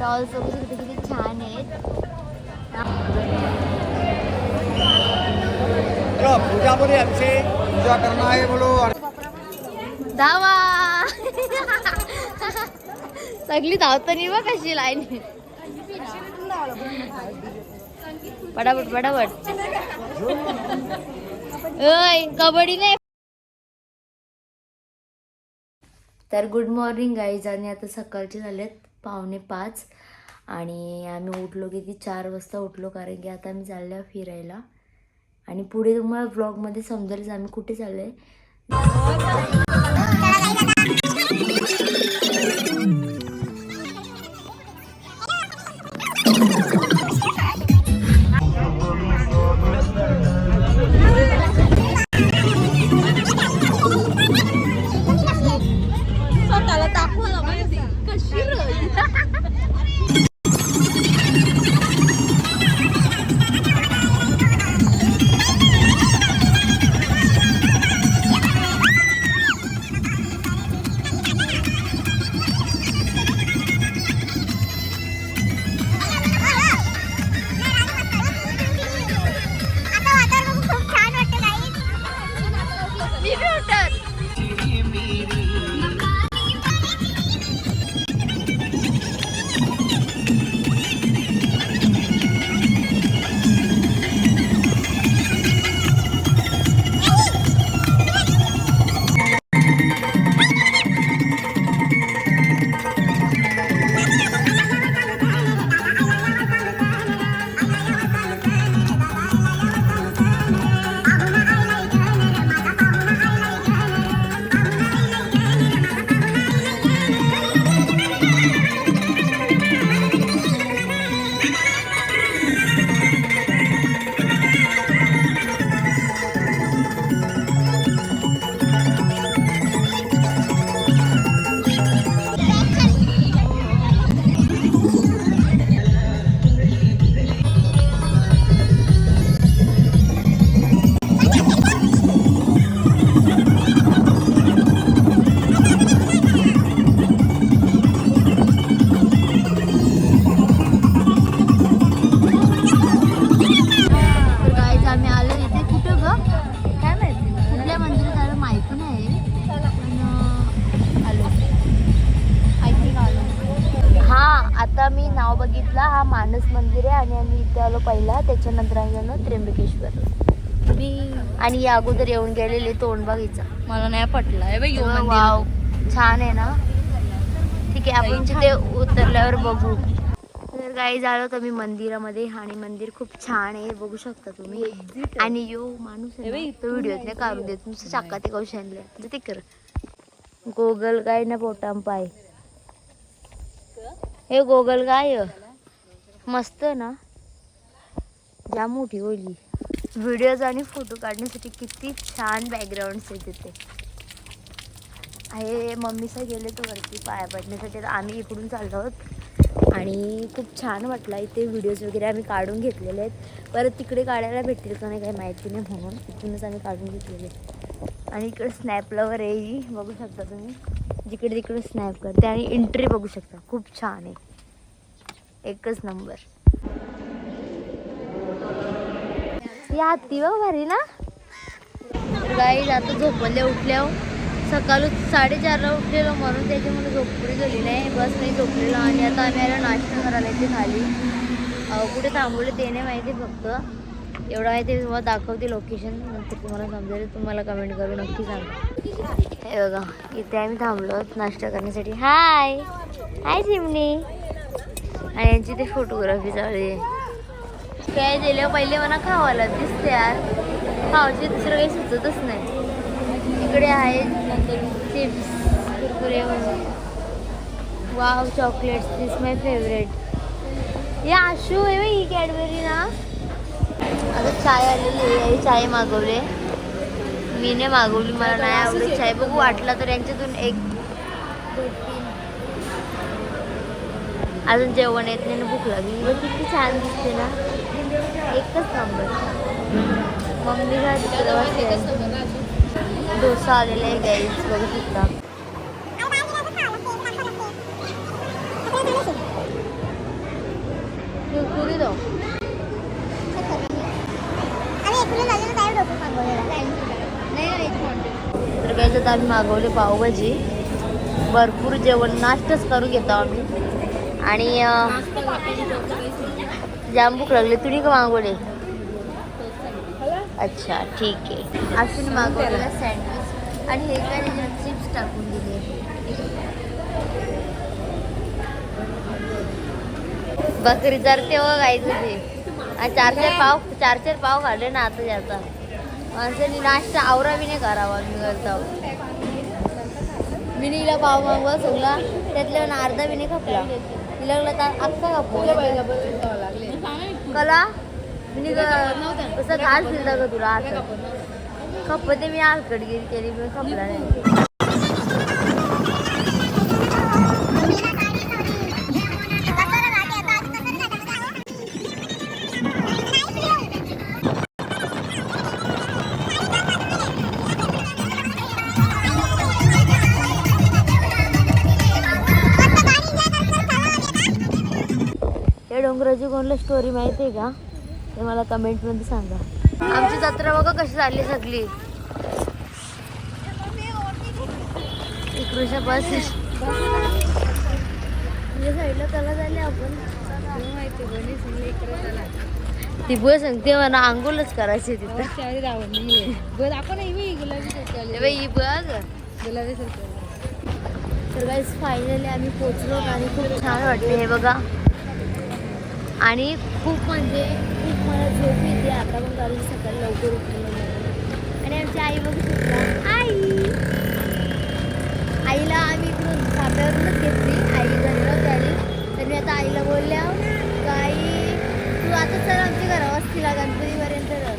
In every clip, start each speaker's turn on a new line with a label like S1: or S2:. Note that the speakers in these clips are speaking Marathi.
S1: डॉल्स वगैरे किती किती छान आहेत. धावा सगळी धावतानी बघ कशी लाईन पटापट पटापट ओय कबड्डी नाही. तर गुड मॉर्निंग गाईज आणि आता सकाळचे झालेत. पावणे पाच. आणि आम्ही उठलो किती? चार वाजता उठलो कारण की आता आम्ही चाललो फिरायला. आणि पुढे तुम्हाला ब्लॉगमध्ये समजेलच आम्ही कुठे चाललो आहे तर बघितलं. हा मानस मंदिर आहे आणि आम्ही इथे आलो पहिला. त्याच्यानंतर आम्ही आलो त्र्यंबकेश्वर आणि या अगोदर येऊन गेलेले तोंडबागीचा
S2: मला नाही पटला.
S1: वाव छान आहे ना? ठीक आहे आपण तिथे उतरल्यावर बघू. तर काही झालं तर मी मंदिरामध्ये. आणि मंदिर खूप छान आहे बघू शकता तुम्ही. आणि यो माणूस आहे तो नाही काढून देत. नुसतं चाका ते कौशल्य ते कर. गोगल गाय ना पोटाम पाय. हे गोगल गाय मस्त ना? ज्या मोठी होईली. व्हिडिओज आणि फोटो काढण्यासाठी किती छान बॅकग्राऊंड्स आहे तिथे. आहे मम्मीचा गेले तो वरती पाया पडण्यासाठी. तर आम्ही इकडून चाललो आहोत. आणि खूप छान वाटला इथे व्हिडिओज वगैरे आम्ही काढून घेतलेले आहेत. परत तिकडे काढायला भेटतील का नाही काही माहिती नाही म्हणून इथूनच आम्ही काढून घेतलेले आहेत. आणि इकडे स्नॅपलावर आहे ही. बघू शकता तुम्ही. जिकडे तिकडे स्नॅप करते आणि एंट्री बघू शकता. खूप छान आहे. एकच नंबर. या ती बघ भारी ना. गाई आता झोपले उठल्या हो. सकाळी साडेचारला उठलेलो म्हणून त्याच्यामुळे झोपपुरी झाली नाही बस नाही झोपलेलो आणि आता आम्ही आला नाश्ता करायला इथे खाली. कुठे थांबवले ते नाही माहिती फक्त. एवढं आहे ते तुम्हाला दाखवते लोकेशन नंतर तुम्हाला समजेल. तुम्हाला कमेंट करू नक्की सांगा. हे बघा इथे आम्ही थांबलो नाश्ता करण्यासाठी. हाय हाय चिमणी आणि यांची ते फोटोग्राफी चालू आहे. काय दिलं? पहिले मला खावायला दिसते यार. खावायचे दुसरं काही सुचतच नाही. इकडे आहे chips Kurkure wow chocolates this my favourite हे आशू आहे ही कॅडबरी ना. आता चाय आलेली आहे. चाय मागवले मी नाही मागवली. मला नाही आवडत चाय. बघू वाटला तर यांच्यातून एक दोन तीन. अजून जेवण येत नाही ना भूक लागली. बघ किती छान दिसते ना. एकच नंबर मम्मी डोसा आलेला आहे गाईज बघू शकता. तर आम्ही मागवले पावभाजी. भरपूर जेवण नाश्ताच करून घेतो आम्ही. आणि अं, जाम भूक लागली. तुम्ही का मागवले? अच्छा ठीक आहे. अश्विनी मागवलेला सँडविच आणि हे काय चिप्स टाकून दिले. बकरी तर तेव्हा काय तुझे आणि चार चार पाव चार चार पाव खाल्ले ना आता जाता माणसाने नाश्ता आवरा बी नाही करावा मी करता मिनीला पाव मागवा सगळा. त्यातल्या अर्धा बी नाही खपला. लागला तर अख्खा कला? मी कसं काल दिलता का तुला असं. खपते मी आलकड गेली केली मी खपला नाही. डोंगराची कोणाला स्टोरी माहिती आहे का? ते मला कमेंटमध्ये सांगा. आमची जत्रा बघा कशी झाली सगळी. इकडच्या बस साईडला झाली आपण. ती बस सांगते मला आंघोलच करायची तिथं. ए बाई, ही बघ तर फायनली आम्ही पोचलो आणि खूप छान वाटले हे बघा. आणि खूप म्हणजे खूप मला झोप येते आता पण कारण सकाळी लवकर उठलेलं नाही आणि आमची आई बघू शकता आई. आईला आम्ही इकडून साप्यावरूनच घेतली आई घरी. नव्हती आली तर मी आता आईला बोलल्या आई तू आता चल आमच्या घरा वस्तीला गणपतीपर्यंत रह."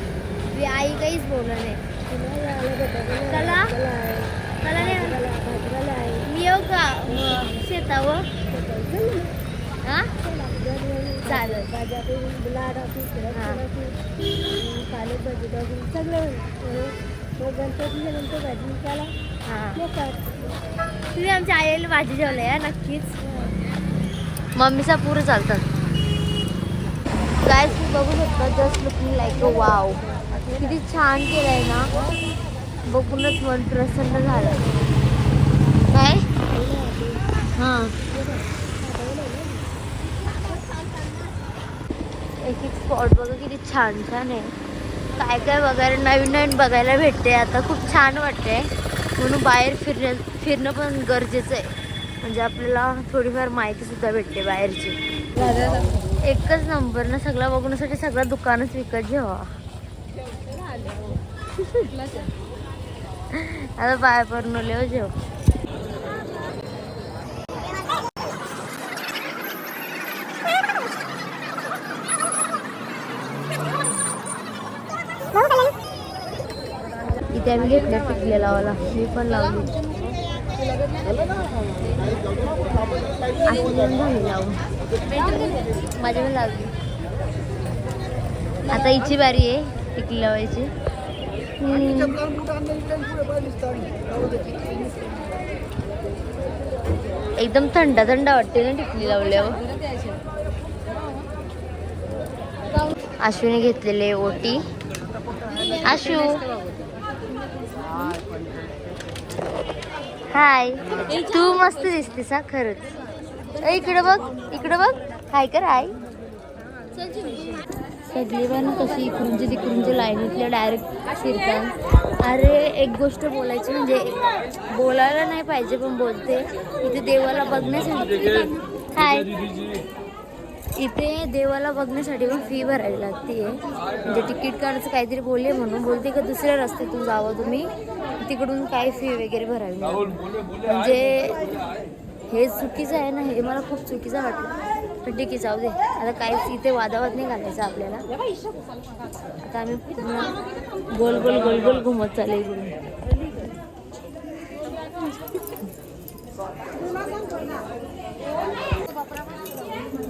S1: मी आई काहीच बोललं नाही. चला. चला नाही मी येऊ का? शेतावर. चालेल. हां. हां तुम्ही आमच्या आईला भाजी जेवल्या या नक्कीच. मम्मीचा पुरं चालतात. काय बघू शकता just looking like a wow किती छान केलंय ना. बघूनच मन प्रसन्न झालं. काय? हां. एक एक स्पॉट बघा किती छान छान आहे. काय काय बघायला नवीन नवीन बघायला भेटते. आता खूप छान वाटते म्हणून बाहेर फिरण्या फिरणं पण गरजेचं आहे. म्हणजे आपल्याला थोडीफार माहितीसुद्धा भेटते बाहेरची. एकच नंबर ना सगळं बघण्यासाठी सगळं दुकानच विकत घ्यावा. आता बाय पण हो जेव. ते आम्ही घेतल्या टिकले लावायला मी पण लावली अशी लावून माझी पण लावली. आता हिची बारी आहे टिकली लावायची. एकदम थंड थंड वाटते ना टिकली लावल्यावर. अश्विने घेतलेले ओटी. आशू हाय तू मस्त दिसतेस हा खरंच. इकडं बघ इकडं बघ. हाय कर हाय सगळी पण कशी इकडूनची तिकडूनची लाईनीतल्या डायरेक्ट फिरतात. अरे एक गोष्ट बोलायची म्हणजे बोलायला नाही पाहिजे पण बोलते. इथे देवाला बघण्यासाठी हाय इथे देवाला बघण्यासाठी पण फी भरावी लागते म्हणजे तिकीट काढायचं काहीतरी बोलले म्हणून. बोलते का दुसऱ्या रस्त्यातून जावं तुम्ही? तिकडून काही फी वगैरे भरावी म्हणजे हे चुकीचं आहे ना हे मला खूप चुकीचं वाटलं. पण ठीक आहे जाऊ दे. आता काहीच इथे वादावाद नाही घालायचा आपल्याला. आता आम्ही पूर्ण गोल गोल गोल गोल घुमत चालले इकडून.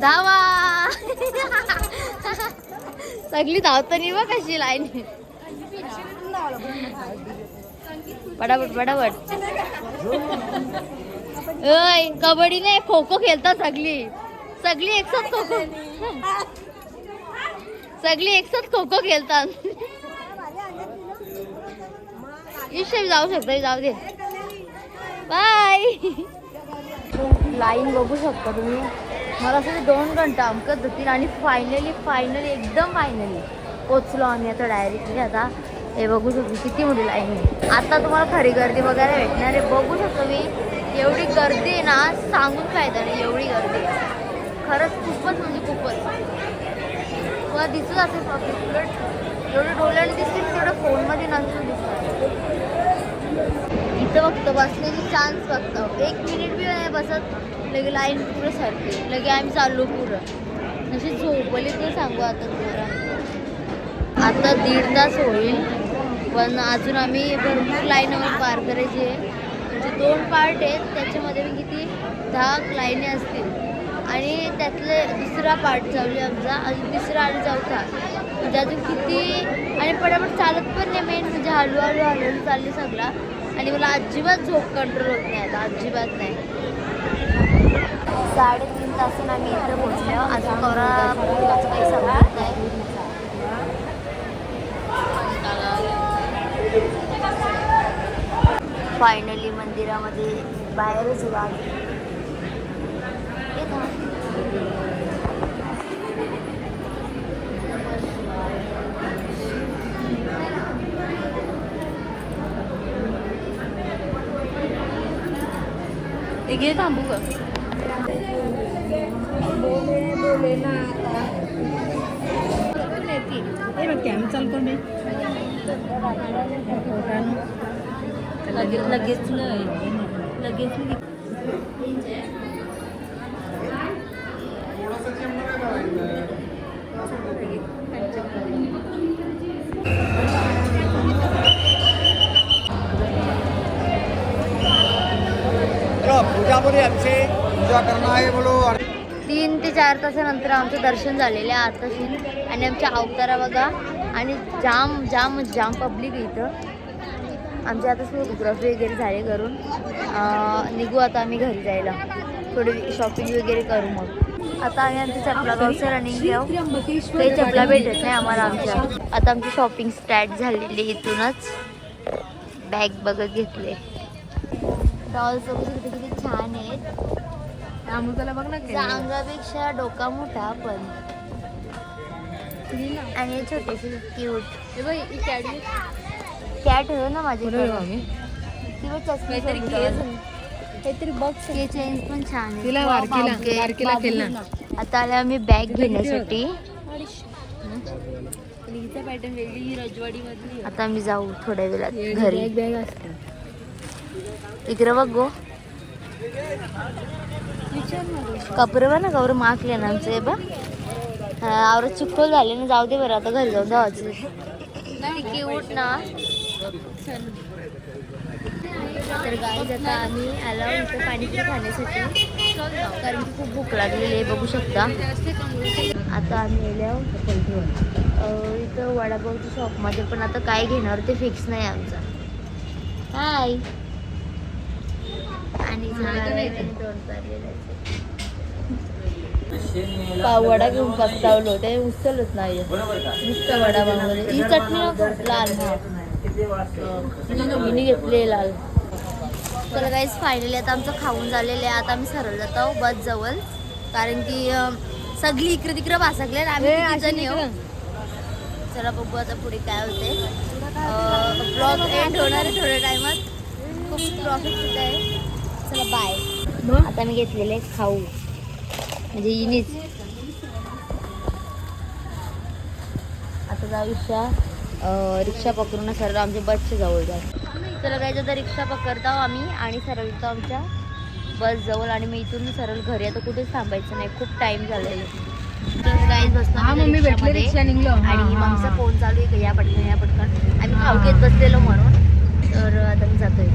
S1: धावा! सगळी धावतानी बघ कशी लाईन पटापट पटापट ओय कबड्डी नाही खो खो खेळतात सगळी. सगळी एकसाथ खो खो सगळी एकसाथ खो खो खेळतात. इशे जाऊ शकता जाऊ दे. बाय. लाईन बघू शकता तुम्ही. मला असं ते दोन घंटा अमकत होतील आणि फायनली फायनली एकदम फायनली पोचलो आम्ही आता डायरेक्टली आता. हे बघू शकतो किती मोठी लाईन आहे आता तुम्हाला खरी गर्दी बघायला भेटणार आहे. बघू शकतो मी एवढी गर्दी आहे ना सांगून फायदा नाही एवढी गर्दी. खरंच खूपच म्हणजे खूपच. मला दिसत असेल पब्लिक एवढं डोळ्याने दिसते तेवढं फोनमध्ये नसतं दिसतं. इथं बघतो बसण्याची चान्स बघतो एक मिनिट बी नाही बसत. लगे लाईन पुरं सरते लगे आम्ही चाललो पुरं अशी झोपली तर सांगू आता तुम्हाला. आता दीड तास होईल पण अजून आम्ही भरपूर लाईन पार करायची आहे. म्हणजे दोन पार्ट आहेत त्याच्यामध्ये मी किती दहा लाईने असतील. आणि त्यातले दुसरा पार्ट चालू आहे आमचा अजून तिसरा आणि चौथा. म्हणजे अजून किती आणि पटापट चालत पण नाही मेन म्हणजे हळूहळू हळूहळू चालली सगळा. आणि मला अजिबात झोप कंट्रोल होत नाही आता अजिबात नाही. साडेतीन तासून आम्ही इथं पोहोचलो. अजून कवरा फायनली मंदिरामध्ये बाहेरच उभा आहे. ये ना. हे घे थांबू का लगेच लगेच
S3: पूजा है बोलो.
S1: तीन ते चार तासानंतर आमचं दर्शन झालेलं आहे आताशी. आणि आमच्या अवतारा बघा. आणि जाम जाम जाम पब्लिक इथं. आमचे आता फोटोग्राफी वगैरे झाले करून निघू आता आम्ही घरी जायला. थोडी शॉपिंग वगैरे करू मग. आता आम्ही आमच्या चपला गावचं रनिंग घेऊ. काही चपला भेटत नाही आम्हाला आमच्या. आता आमची शॉपिंग स्टार्ट झालेली इथूनच. बॅग बघत घेतले. डॉल्स वगैरे किती किती छान आहेत.
S2: अमृताला बघ ना
S1: अंगापेक्षा डोका मोठा पण. आणि छोटेसे क्यूट कॅट हो ना माझी किंवा चष्मे
S2: काहीतरी बॉक्स
S1: के चेन्स पण छान आहे.
S2: तिला
S1: Wow,
S2: वारकीला-
S1: बाबगे-
S2: वारकीला
S1: बाबगे.
S2: खेळणार.
S1: आता आले आम्ही बॅग घेण्यासाठी.
S2: पॅटर्न वेगळी रजवाडी मधली
S1: आता आम्ही जाऊ थोड्या वेळात घरी.
S2: बॅग असते.
S1: इकडे बघ गो. कपडे बघ ना कपडे माकले ना आमचे हे बघ. हा, आवरत चिखल झाले ना जाऊ दे बरं आता घरी जाऊन जावायचं क्यूट ना. तर गाईज आता आम्ही आलो इथे पाणीपुरी खाण्यासाठी. कारण की खूप भूक लागलेली आहे बघू शकता. आता आम्ही गेलो इथं वडापावच्या शॉपमध्ये पण आता काय घेणार ते फिक्स नाही आमचं. हाय आणि पाव वडा घेऊन पस्तावलो ते उचलत नाही नुसतं वडा मागवले ही चटणी लाल हिने घेतली लाल. तर काहीच फायनली आता आमचं खाऊन झालेलं आहे. आता आम्ही सरळ जात बस जवळ. कारण की सगळी इकडे तिकडे भासकले आम्ही जण येऊ. चला बघू आता पुढे काय होते. ब्लॉग एंड होणार आहे थोड्या टायमात खूप प्रॉफिट होत आहे चला बाय आता मी घेतलेले खाऊ. म्हणजे इनीच. आता जाऊ अं, रिक्षा पकडून सरळ आमच्या बसच्या जवळ जाऊ. चला काय आता रिक्षा पकडतो आम्ही आणि सरळ येतो आमच्या बस जवळ आणि मी इथून सरळ घरी आता कुठेच थांबायचं नाही खूप टाइम झालेला तर
S2: हा निघलो.
S1: आणि
S2: हा.
S1: फोन चालू आहे. का या पटकन या पटकन. आम्ही. घेत बसलेलो म्हणून. तर आता मी जातोय.